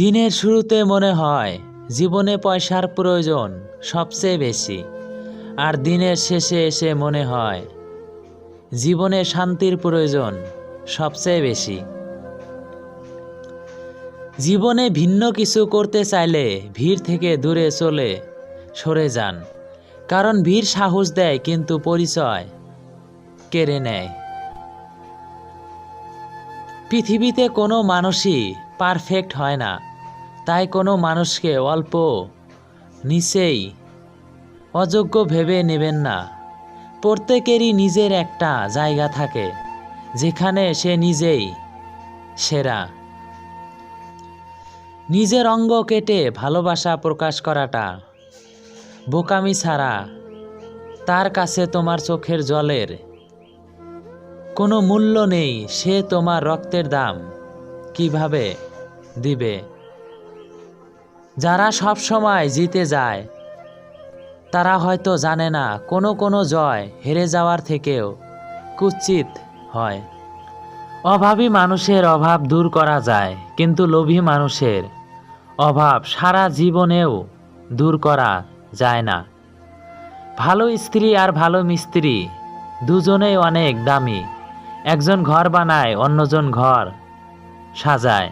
দিনের শুরুতে মনে হয় জীবনে পয়সার প্রয়োজন সবচেয়ে বেশি, আর দিনের শেষে এসে মনে হয় জীবনে শান্তির প্রয়োজন সবচেয়ে বেশি। জীবনে ভিন্ন কিছু করতে চাইলে ভিড় থেকে দূরে চলে, সরে যান, কারণ ভিড় সাহস দেয় কিন্তু পরিচয় কেড়ে নেয়। পৃথিবীতে কোনো মানুষই পারফেক্ট হয় না। তাই কোনো মানুষকে অল্প নিচেই অযোগ্য ভেবে নেবেন না। প্রত্যেকেরই নিজের একটা জায়গা থাকে, যেখানে সে নিজেই সেরা। নিজের অঙ্গ কেটে ভালোবাসা প্রকাশ করাটা বোকামি ছাড়া তার কাছে তোমার চোখের জলের কোনো মূল্য নেই। সে তোমার রক্তের দাম কীভাবে দিবে। যারা সব সময় জিতে যায়, তারা হয়তো জানে না, কোনো কোনো জয় হেরে যাওয়ার থেকেও কুৎসিত হয়। অভাবী মানুষের অভাব দূর করা যায়, কিন্তু লোভী মানুষের অভাব সারা জীবনেও দূর করা যায় না। ভালো স্ত্রী আর ভালো মিস্ত্রি দুজনেই অনেক দামি। একজন ঘর বানায়, অন্যজন ঘর সাজায়।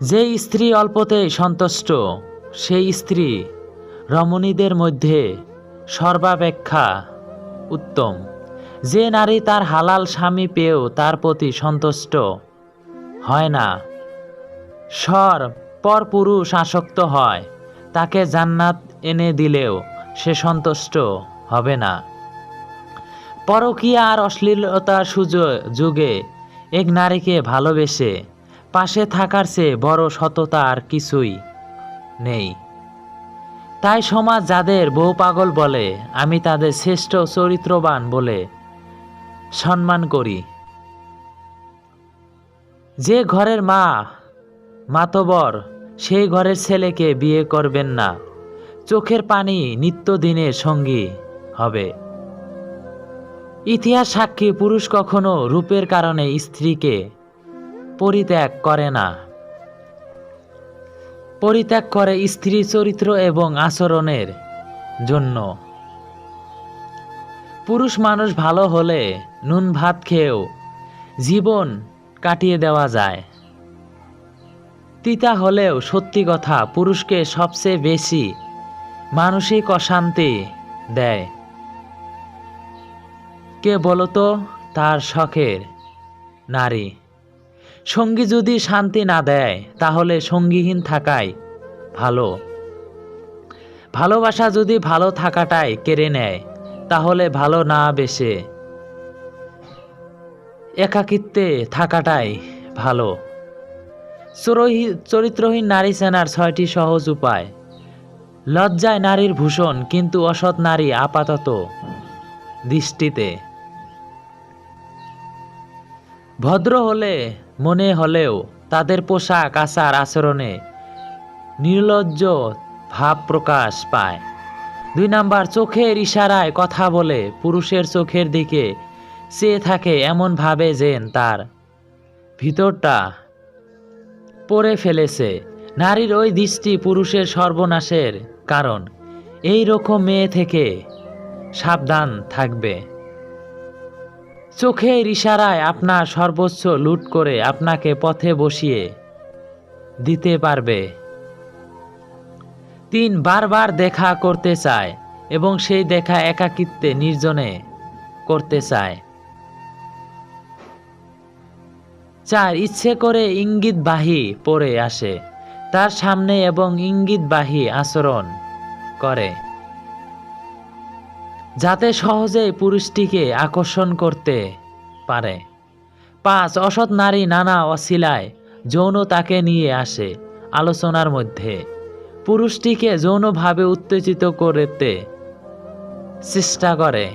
যে স্ত্রী অল্পতেই সন্তুষ্ট, সেই স্ত্রী রমণীদের মধ্যে সর্বাপেক্ষা উত্তম। যে নারী তার হালাল স্বামী পেয়েও তার প্রতি সন্তুষ্ট হয় না স্বর পর পুরুষ আসক্ত হয়, তাকে জান্নাত এনে দিলেও সে সন্তুষ্ট হবে না। পরকীয়া আর অশ্লীলতার সুযোগ যুগে এক নারীকে ভালোবেসে পাশে থাকার চেয়ে বড় সততা আর কিছুই নেই। তাই সমাজ যাদের বউ পাগল বলে, আমি তাদের শ্রেষ্ঠ চরিত্রবান বলে সম্মান করি। যে ঘরের মা, মাতবর, সেই ঘরের ছেলেকে বিয়ে করবেন না। চোখের পানি নিত্যদিনের সঙ্গী হবে। ইতিহাস সাক্ষী পুরুষ কখনো রূপের কারণে স্ত্রীকে পরিত্যাগ করে না। পরিত্যাগ করে স্ত্রী চরিত্র এবং আচরণের জন্য। পুরুষ মানুষ ভালো হলে নুন ভাত খেয়েও জীবন কাটিয়ে দেওয়া যায়। তিতা হলেও সত্যি কথা, পুরুষকে সবচেয়ে বেশি মানসিক অশান্তি দেয়। কে বলতো, তার শখের নারী। সঙ্গী যদি শান্তি না দেয়, তাহলে সঙ্গীহীন থাকাই ভালো। ভালোবাসা যদি ভালো থাকাটাই কেড়ে নেয়, তাহলে ভালো না বেশে। একাকিত্বে থাকাটাই ভালো। চরিত্রহীন নারী চেনার ছয়টি সহজ উপায়। লজ্জায় নারীর ভূষণ, কিন্তু অসৎ নারী আপাতত দৃষ্টিতে। ভদ্র হলে মনে হলেও তাদের পোশাক, আচার, আচরণে নির্লজ্জ ভাব প্রকাশ পায়। দুই নাম্বার, চোখের ইশারায় কথা বলে পুরুষের চোখের দিকে চেয়ে থাকে এমন ভাবে যেন তার ভিতরটা পড়ে ফেলেছে। নারীর ওই দৃষ্টি পুরুষের সর্বনাশের কারণ। এই রকম মেয়ে থেকে সাবধান থাকবে। চোখের ইশারায় আপনার সর্বোচ্চ লুট করে আপনাকে পথে বসিয়ে দিতে পারবে। তিন বারবার দেখা করতে চায় এবং সেই দেখা একাকিত্বে নির্জনে করতে চায়। চার, ইচ্ছে করে ইঙ্গিতবাহী পড়ে আসে, তার সামনে এবং ইঙ্গিতবাহী আচরণ করে। যাতে সহজেই পুরুষটিকে আকর্ষণ করতে পারে। পাঁচ, অসৎ নারী নানা অশিলায় যৌনতাকে নিয়ে আসে আলোচনার মধ্যে। পুরুষটিকে যৌনভাবে উত্তেজিত করতে চেষ্টা করে।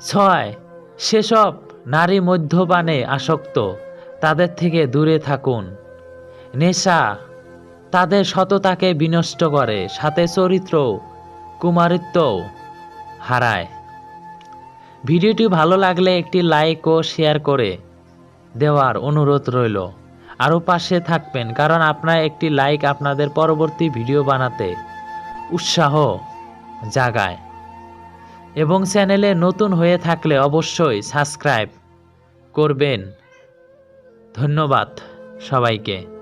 ছয়, সেসব নারী মধ্যপানে আসক্ত, তাদের থেকে দূরে থাকুন। নেশা, তাদের সততাকে বিনষ্ট করে, সাথে চরিত্র, কুমারিত্বও হারায়। ভিডিওটি ভালো লাগলে একটি লাইক ও শেয়ার করে দেওয়ার অনুরোধ রইল। আরও পাশে থাকবেন, কারণ আপনার একটি লাইক আপনাদের পরবর্তী ভিডিও বানাতে উৎসাহ জাগায়। এবং চ্যানেলে নতুন হয়ে থাকলে অবশ্যই সাবস্ক্রাইব করবেন। ধন্যবাদ সবাইকে।